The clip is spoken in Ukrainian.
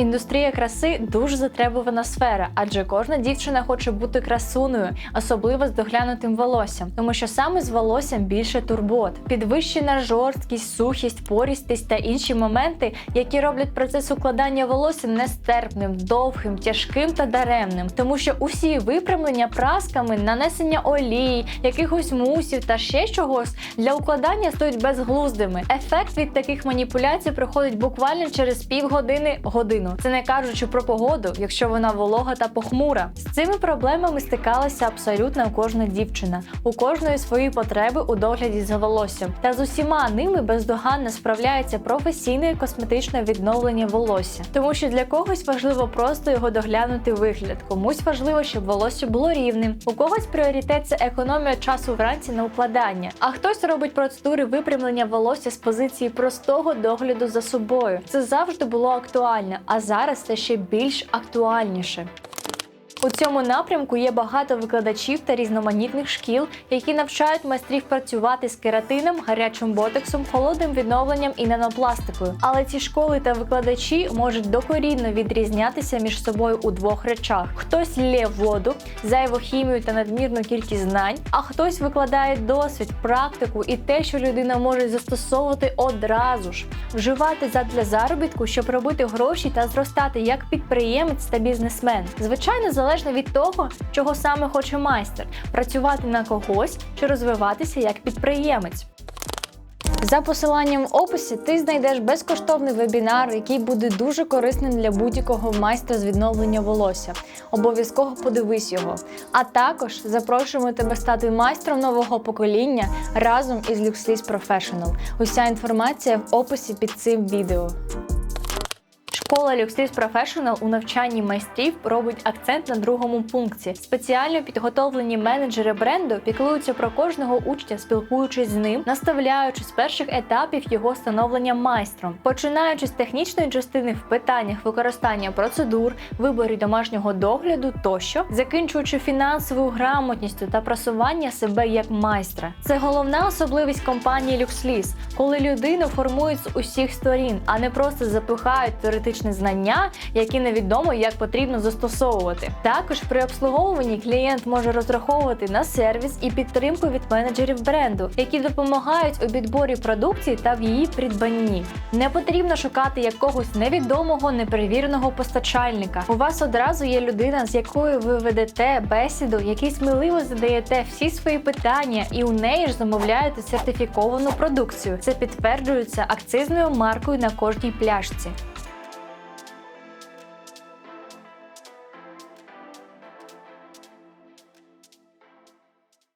Індустрія краси дуже затребувана сфера, адже кожна дівчина хоче бути красуною, особливо з доглянутим волоссям, тому що саме з волоссям більше турбот, підвищена жорсткість, сухість, порістість та інші моменти, які роблять процес укладання волосся нестерпним, довгим, тяжким та даремним, тому що усі випрямлення прасками, нанесення олії, якихось мусів та ще чогось для укладання стають безглуздими. Ефект від таких маніпуляцій приходить буквально через півгодини годину. Це не кажучи про погоду, якщо вона волога та похмура. З цими проблемами стикалася абсолютно кожна дівчина. У кожної свої потреби у догляді за волоссям. Та з усіма ними бездоганно справляється професійне косметичне відновлення волосся, тому що для когось важливо просто його доглянути вигляд, комусь важливо, щоб волосся було рівним. У когось пріоритет це економія часу вранці на укладання, а хтось робить процедури випрямлення волосся з позиції простого догляду за собою. Це завжди було актуально, а зараз це ще більш актуальніше. У цьому напрямку є багато викладачів та різноманітних шкіл, які навчають майстрів працювати з кератином, гарячим ботексом, холодним відновленням і нанопластикою. Але ці школи та викладачі можуть докорінно відрізнятися між собою у двох речах: хтось лє воду, зайву хімію та надмірну кількість знань, а хтось викладає досвід, практику і те, що людина може застосовувати одразу ж, вживати задля заробітку, щоб робити гроші та зростати як підприємець та бізнесмен. Звичайно, залежно від того, чого саме хоче майстер працювати на когось чи розвиватися як підприємець. За посиланням в описі ти знайдеш безкоштовний вебінар, який буде дуже корисним для будь-якого майстра з відновлення волосся. Обов'язково подивись його. А також запрошуємо тебе стати майстром нового покоління разом із LuxLease Professional. Уся інформація в описі під цим відео. Школа LuxLease Professional у навчанні майстрів робить акцент на другому пункті. Спеціально підготовлені менеджери бренду піклуються про кожного учня, спілкуючись з ним, наставляючи з перших етапів його становлення майстром, починаючи з технічної частини в питаннях використання процедур, виборі домашнього догляду тощо, закінчуючи фінансовою грамотністю та просування себе як майстра. Це головна особливість компанії LuxLease, коли людину формують з усіх сторін, а не просто запихають теоретичні знання, які невідомо як потрібно застосовувати. Також при обслуговуванні клієнт може розраховувати на сервіс і підтримку від менеджерів бренду, які допомагають у підборі продукції та в її придбанні. Не потрібно шукати якогось невідомого неперевіреного постачальника. У вас одразу є людина, з якою ви ведете бесіду, якій сміливо задаєте всі свої питання, і у неї ж замовляєте сертифіковану продукцію. Це підтверджується акцизною маркою на кожній пляшці.